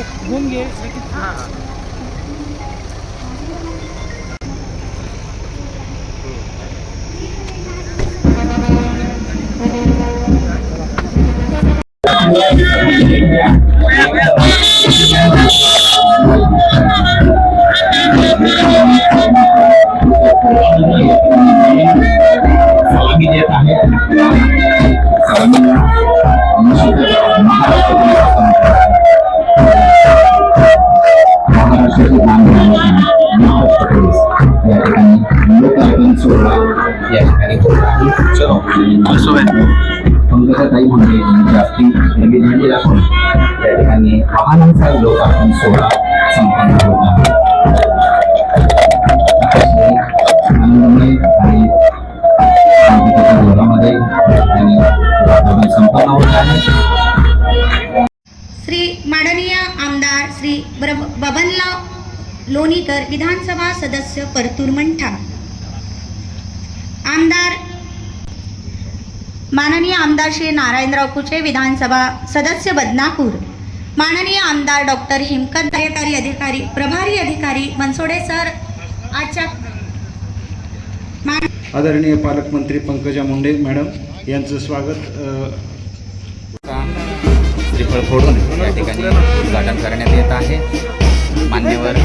घेऊन घे पंकजाताई मुंडे जास्ती नवी दिल्ली असून या ठिकाणी वाहनांचा लोकार्पण सोहळा संपन्न होत आहे अतिशय आनंदमय आणि शांततेच्या जोरामध्ये आणि वातावरण संपन्न होत आहे श्री माननीय आमदार श्री बर बबनराव लोणीकर विधानसभा सदस्य परतूर मंठा. आमदार माननीय आमदार श्री नारायणराव कुचे विधानसभा सदस्य बदनापूर. माननीय आमदार डॉक्टर हिमकत कार्यकारी अधिकारी प्रभारी अधिकारी मनसोडे सर आजच्या आदरणीय पालकमंत्री पंकजा मुंडे मॅडम यांचं स्वागत श्रीफळ फोडून या ठिकाणी उद्घाटन करण्यात येत आहे. मान्यवर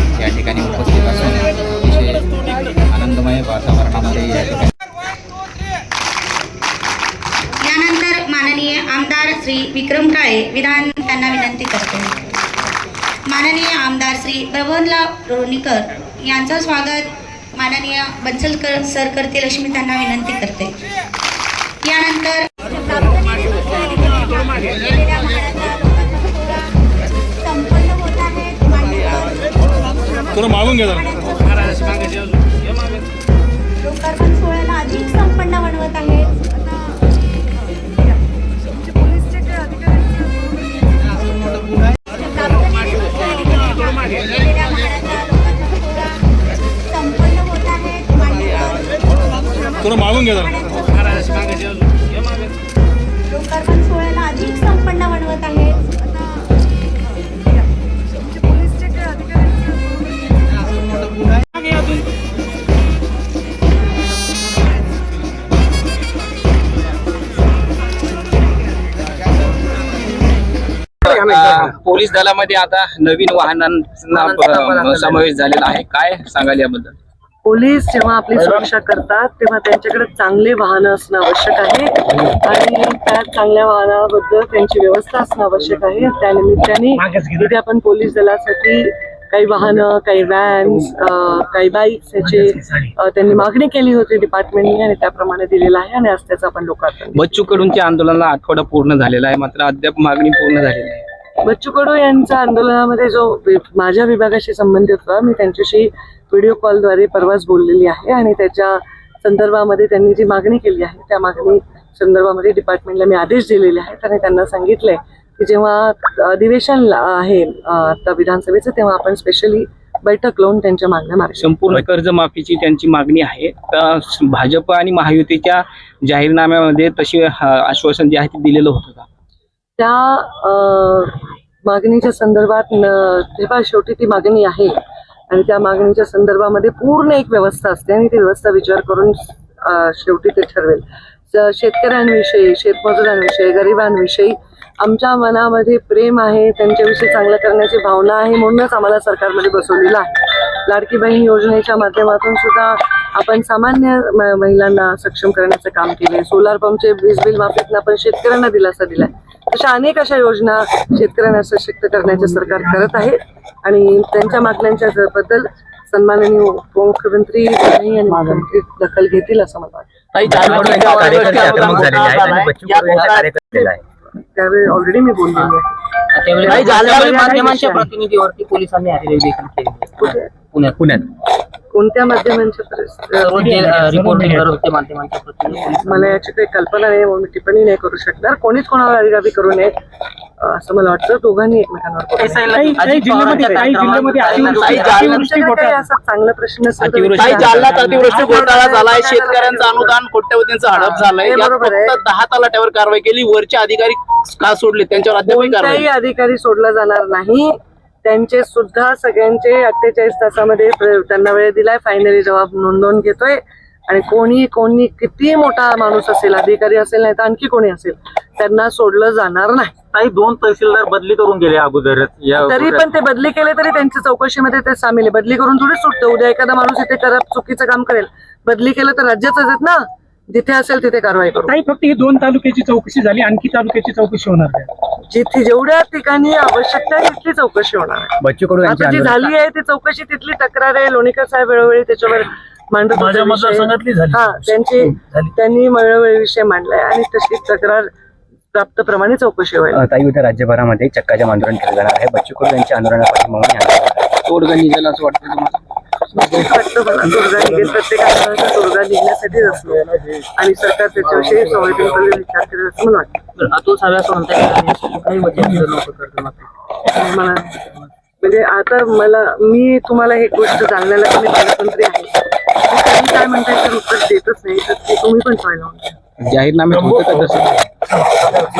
आहे विधान त्यांना विनंती करते माननीय आमदार श्री प्रबोधराव रोणीकर यांचं स्वागत माननीय बन्सलकर सर करतील लक्ष्मी त्यांना विनंती करते. यानंतर मागून घ्या थोडं मागून घ्या जरा. लोकार्पण सोहळ्याला अधिक संपन्न बनवत आहे. अ, पोलीस दलामध्ये आता नवीन वाहनांचा अ, समावेश झालेला आहे. काय सांगाल याबद्दल? पोलीस जेव्हा आपली सुरक्षा करतात तेव्हा त्यांच्याकडे चांगले वाहनं असणं आवश्यक आहे. आणि त्या चांगल्या वाहनाबद्दल त्यांची व्यवस्था असणं आवश्यक आहे. त्यानिमित्ताने इथे आपण पोलीस दलासाठी काही वाहनं काही व्हॅन्स काही बाईक्स याची त्यांनी मागणी केली होती डिपार्टमेंटने आणि त्याप्रमाणे दिलेलं आहे आणि आज त्याचं आपण लोकार्पण बच्चू कडूंच्या आंदोलनाला आठवडा पूर्ण झालेला आहे. मात्र अद्याप मागणी पूर्ण झालेली आहे बच्चू कडू यांचा आंदोलनामध्ये जो माझ्या विभागाशी संबंधित होता मी त्यांच्याशी व्हिडिओ कॉलद्वारे परवाच बोललेली आहे आणि त्याच्या संदर्भामध्ये त्यांनी जी मागणी केली आहे त्या मागणी संदर्भामध्ये डिपार्टमेंटला मी आदेश दिलेले आहेत आणि त्यांना सांगितलंय की जेव्हा अधिवेशन आहे आता विधानसभेचं तेव्हा आपण स्पेशली बैठक लावून त्यांच्या मागण्या मार्ग संपूर्ण कर्जमाफीची त्यांची मागणी आहे. तर भाजप आणि महायुतीच्या जाहीरनाम्यामध्ये तशी आश्वासन जे आहे ते दिलेलं होतं त्या मागणीच्या संदर्भात न- तेव्हा शेवटी ती मागणी आहे. आणि त्या मागणीच्या संदर्भामध्ये पूर्ण एक व्यवस्था असते आणि ती व्यवस्था विचार करून शेवटी ते ठरवेल. स- शेतकऱ्यांविषयी शेतमजुरांविषयी गरिबांविषयी आमच्या मनामध्ये प्रेम आहे त्यांच्याविषयी चांगलं करण्याची भावना आहे म्हणूनच आम्हाला सरकारमध्ये बसवलेलं आहे. लाडकी बहीण योजनेच्या माध्यमातून सुद्धा आपण सामान्य म- महिलांना सक्षम करण्याचं काम केले सोलार पंपचे वीज बिल माफीतनं आपण शेतकऱ्यांना दिलासा दिलाय. अशा अनेक अशा योजना शेतकऱ्यांना सशक्त करण्याचे सरकार करत आहे. आणि त्यांच्या मागण्यांच्या बद्दल सन्माननीय उपमुख्यमंत्री आणि मुख्यमंत्री दखल घेतील असं मला वाटतं. त्यावेळी ऑलरेडी मी बोललेली आहे. माध्यमांच्या प्रतिनिधीवरती पोलिसांनी? पुण्यात. पुण्यात. कोणत्या माध्यमांच्या परिस- सर्व जे रिपोर्टिंग करत होते माध्यमांच्या प्रतिनिधी. पोलिसांनी मला याची काही कल्पना नाही म्हणून मी टिप्पणी नाही करू शकणार. कोणीच कोणावर अधिकारी करू नये असं मला वाटतं. दोघांनी एकमेकांवर चांगला प्रश्न अतिवृष्टी- घोटाळा झालाय. शेतकऱ्यांचं अनुदान कोट्यवधींचं हडप झालंय. हे दहा तलाट्यावर कारवाई केली. वरचे अधिकारी का सोडले? त्यांच्यावर अद्याप कारवाई कोणताही अधिकारी सोडला जाणार नाही. त्यांचे सुद्धा सगळ्यांचे अठ्ठेचाळीस तासामध्ये त्यांना वेळ दिलाय. फायनली जबाब नोंदवून घेतोय. आणि कोणी कोणी किती मोठा माणूस असेल अधिकारी असेल नाही तर आणखी कोणी असेल त्यांना सोडलं जाणार नाही. काही दोन तहसीलदार बदली करून गेले अगोदर तरी पण ते बदली केले तरी त्यांच्या चौकशीमध्ये ते सामील आहे. बदली करून थोडी सुटतं. उद्या एखादा माणूस इथे करत चुकीचं काम करेल. बदली केलं तर राज्याच आहेत ना. जिथे असेल तिथे कारवाई करू. काही फक्त ही दोन तालुक्याची चौकशी झाली. आणखी तालुक्याची चौकशी होणार आहे. जिथे जेवढ्या ठिकाणी आवश्यकता आहे तिथली चौकशी होणार आहे. बच्चू कडू यांचे आता जी झाली आहे ती चौकशी तिथली तक्रार आहे. लोणीकर साहेब वेळोवेळी त्याच्यावर मांडत होते माझ्या विषय. मतदारसंघातली झाली. हा त्यांची त्यांनी वेळोवेळी विषय मांडलाय आणि तशी तक्रार प्राप्त प्रमाणे चौकशी होईल. ताई उद्या राज्यभरामध्ये चक्काजाम आंदोलन केलं जाणार आहे. बच्चू कडू यांच्या आंदोलनापाठी म्हणून हे आंदोलन आहे. तोडगा निघेल असं वाटतं तुम्हाला? नक्कीच वाटतं मला तोडगा निघेल प्रत्येक आंदोलनाचा तोडगा निघण्यासाठीच असतो. आणि सरकार त्याच्याविषयी संवेदनशील विचार करेल असं मला वाटतं. असं म्हणतात काही मध्यंतर आणि मला म्हणजे आता मला मी तुम्हाला एक गोष्ट जाणण्याला की मी पालकमंत्री आहे काही काय म्हणताय तर उत्तर देतच नाही तर ते तुम्ही पण पाहिलं होतं का तसं?